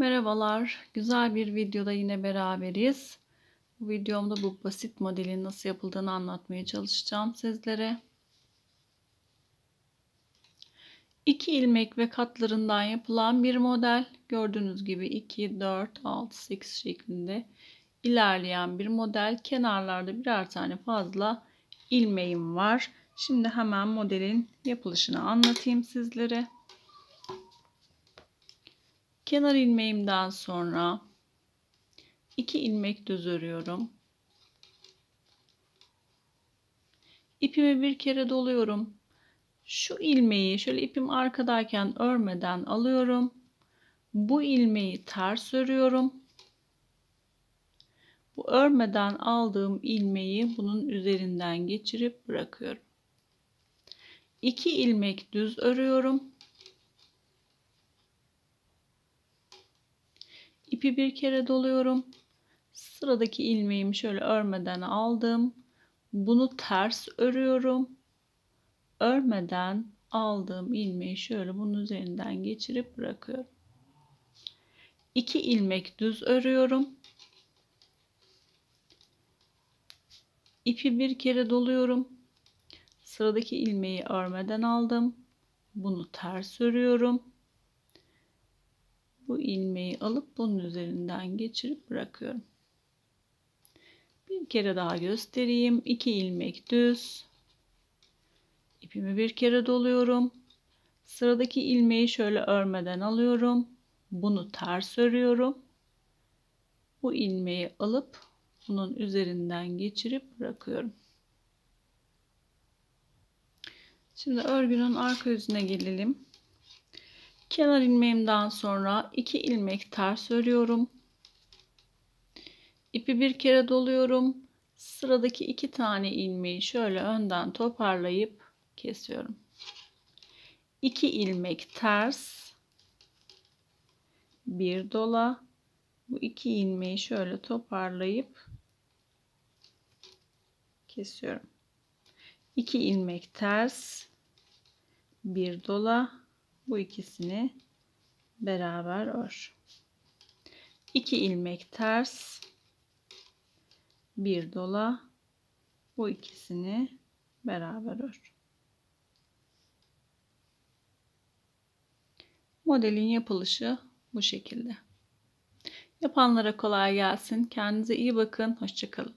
Merhabalar, güzel bir videoda yine beraberiz. Bu videomda bu basit modelin nasıl yapıldığını anlatmaya çalışacağım sizlere. İki ilmek ve katlarından yapılan bir model. Gördüğünüz gibi 2, 4, 6, 8 şeklinde ilerleyen bir model. Kenarlarda birer tane fazla ilmeğim var. Şimdi hemen modelin yapılışını anlatayım sizlere. Kenar ilmeğimden sonra iki ilmek düz örüyorum. İpimi bir kere doluyorum. Şu ilmeği şöyle ipim arkadayken örmeden alıyorum. Bu ilmeği ters örüyorum. Bu örmeden aldığım ilmeği bunun üzerinden geçirip bırakıyorum. İki ilmek düz örüyorum. İpi bir kere doluyorum. Sıradaki ilmeğimi şöyle örmeden aldım. Bunu ters örüyorum. Örmeden aldığım ilmeği şöyle bunun üzerinden geçirip bırakıyorum. 2 ilmek düz örüyorum. İpi bir kere doluyorum. Sıradaki ilmeği örmeden aldım. Bunu ters örüyorum bu ilmeği alıp bunun üzerinden geçirip bırakıyorum. Bir kere daha göstereyim. 2 ilmek düz. İpimi bir kere doluyorum. Sıradaki ilmeği şöyle örmeden alıyorum. Bunu ters örüyorum. Bu ilmeği alıp bunun üzerinden geçirip bırakıyorum. Şimdi örgünün arka yüzüne gelelim. Kenar ilmeğimden sonra iki ilmek ters örüyorum. İpi bir kere doluyorum. Sıradaki iki tane ilmeği şöyle önden toparlayıp kesiyorum. İki ilmek ters. Bir dola. Bu iki ilmeği şöyle toparlayıp kesiyorum. İki ilmek ters. Bir dola bu ikisini beraber ör. 2 ilmek ters bir dola bu ikisini beraber ör. Modelin yapılışı bu şekilde. Yapanlara kolay gelsin. Kendinize iyi bakın. Hoşçakalın.